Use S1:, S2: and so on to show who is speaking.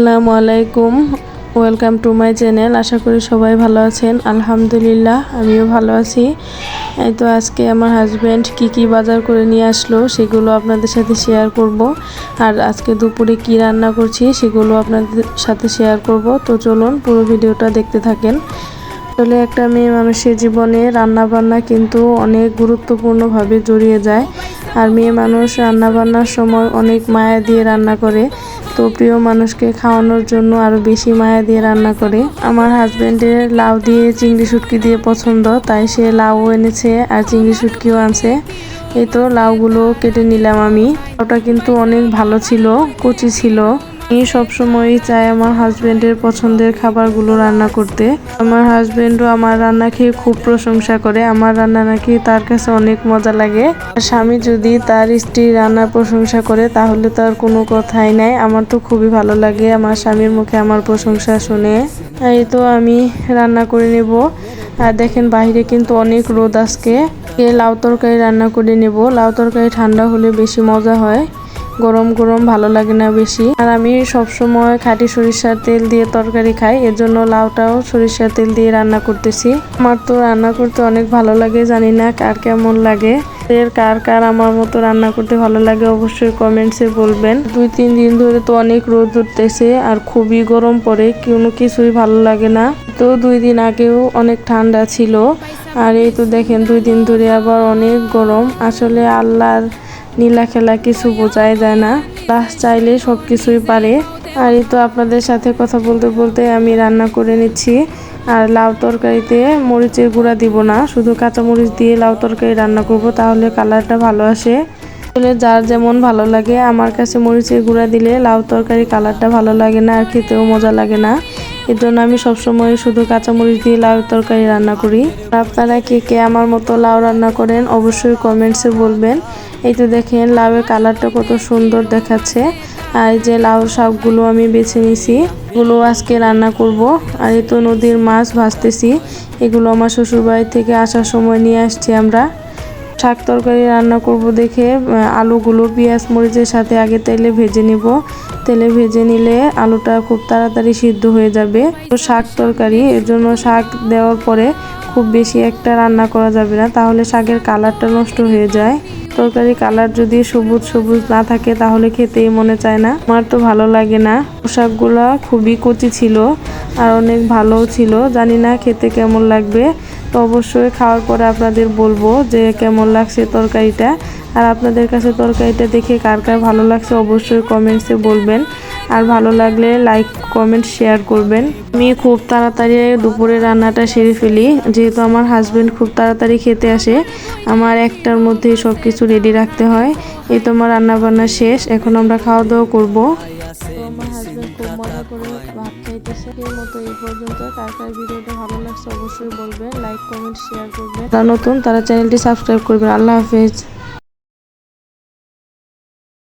S1: আসসালামু আলাইকুম welcome to my channel আশা করি সবাই ভালো আছেন। আলহামদুলিল্লাহ, আমিও ভালো আছি। এই তো আজকে আমার হাজব্যান্ড কি কি বাজার করে নিয়ে আসলো সেগুলো আপনাদের সাথে শেয়ার করব। আর আজকে দুপুরে কি রান্না করছি সেগুলো আপনাদের সাথে শেয়ার করব। তো চলুন পুরো ভিডিওটা দেখতে থাকেন। আসলে একটা মেয়ে মানুষের জীবনে রান্না বান্না কিন্তু অনেক গুরুত্বপূর্ণভাবে জড়িয়ে যায়। আর মেয়ে মানুষ রান্না বান্নার সময় অনেক মায়া দিয়ে রান্না করে। তো প্রিয় মানুষকে খাওয়ানোর জন্য আরও বেশি মায়া দিয়ে রান্না করে। আমার হাজব্যান্ডের লাউ দিয়ে চিংড়ি শুটকি দিয়ে পছন্দ, তাই সে লাউ এনেছে আর চিংড়ি শুটকিও আনছে। এই তো লাউগুলো কেটে নিলাম আমি। ওটা কিন্তু অনেক ভালো ছিল, কচি ছিল। আমি সবসময়ই চাই আমার হাজবেন্ডের পছন্দের খাবারগুলো রান্না করতে। আমার হাজবেন্ডও আমার রান্না খেয়ে খুব প্রশংসা করে। আমার রান্না নাকি তার কাছে অনেক মজা লাগে। আর স্বামী যদি তার স্ত্রী রান্নার প্রশংসা করে, তাহলে তো আর কোনো কথাই নাই। আমার তো খুবই ভালো লাগে আমার স্বামীর মুখে আমার প্রশংসা শুনে। এই তো আমি রান্না করে নেব। আর দেখেন বাইরে কিন্তু অনেক রোদ আজকে। লাউ তরকারি রান্না করে নেব। লাউ তরকারি ঠান্ডা হলে বেশি মজা হয়। গরম গরম ভালো লাগে না বেশি। আর আমি সব সময় খাঁটি সরিষার তেল দিয়ে তরকারি খাই এর জন্য লাউটাও সরিষার তেল দিয়ে রান্না করতেছি। আমার তো রান্না করতে অনেক ভালো লাগে, জানি না কার কেমন লাগে। এর কার কার আমার মতো রান্না করতে ভালো লাগে অবশ্যই কমেন্টসে বলবেন। দুই, তিন দিন ধরে তো অনেক রোদ উঠতেছে আর খুবই গরম পড়ে, কোনো কিছুই ভালো লাগে না। তো দুই দিন আগেও অনেক ঠান্ডা ছিল, আর এই তো দেখেন দুই দিন ধরে আবার অনেক গরম। আসলে আল্লাহর নীলা খেলা কিছু বোঝাই যায় না। আল্লাহ চাইলে সব কিছুই পারে। আর এই তো আপনাদের সাথে কথা বলতে বলতে আমি রান্না করে নিচ্ছি। আর লাউ তরকারিতে মরিচের গুঁড়া দিব না। শুধু কাঁচা মরিচ দিয়ে লাউ তরকারি রান্না করব, তাহলে কালারটা ভালো আসে। আসলে যার যেমন ভালো লাগে, আমার কাছে মরিচের গুঁড়া দিলে লাউ তরকারি কালারটা ভালো লাগে না আর খেতেও মজা লাগে না। এর জন্য আমি সবসময় শুধু কাঁচামরিচ দিয়ে লাউ তরকারি রান্না করি। আপনারা কে কে আমার মতো লাউ রান্না করেন, অবশ্যই কমেন্টসে বলবেন। এই তো দেখেন, লাউয়ের কালারটা কত সুন্দর দেখাচ্ছে। আর যে লাউ শাকগুলো আমি বেছে নিছি। এগুলো আজকে রান্না করব। আর এই তো নদীর মাছ ভাজতেছি। এগুলো আমার শ্বশুরবাড়ি থেকে আসার সময় নিয়ে আসছি আমরা। শাক তরকারি রান্না করব দেখে আলুগুলো, পেঁয়াজ, মরিচের সাথে আগে তেলে ভেজে নিব। তেলে ভেজে নিলে আলুটা খুব তাড়াতাড়ি সিদ্ধ হয়ে যাবে। তো শাক তরকারি, এর জন্য শাক দেওয়ার পরে খুব বেশি একটা রান্না করা যাবে না, তাহলে শাকের কালারটা নষ্ট হয়ে যায়। তরকারি কালার যদি সবুজ সবুজ না থাকে, তাহলে খেতেই মনে চায় না। আমার তো ভালো লাগে না। শাকগুলা খুবই কচি ছিল আর অনেক ভালোও ছিল, জানি না খেতে কেমন লাগবে। তো অবশ্যই খাওয়ার পরে আপনাদের বলব যে কেমন লাগছে তরকারিটা। আর আপনাদের কাছে তরকারিটা দেখে কার কার ভালো লাগছে অবশ্যই কমেন্টসে বলবেন। আর ভালো লাগলে লাইক কমেন্ট শেয়ার করবেন। আমি খুব তাড়াতাড়ি দুপুরে রান্নাটা সেরে ফেলি। যেহেতু আমার হাজব্যান্ড খুব তাড়াতাড়ি খেতে আসে, আমার একটার মধ্যেই সব কিছু রেডি রাখতে হয়। এই তো আমার রান্না বান্না শেষ, এখন আমরা খাওয়া দাওয়া করব। তো আমার হাজবেন্ড খুব মজা করে ভাত খাইতেছে। এর মতো এই পর্যন্ত। কার কার ভিডিওটা ভালো লাগছে অবশ্যই বলবেন। লাইক কমেন্ট শেয়ার করবেন। তারা নতুন তারা চ্যানেলটি সাবস্ক্রাইব করবেন। আল্লাহ হাফেজ।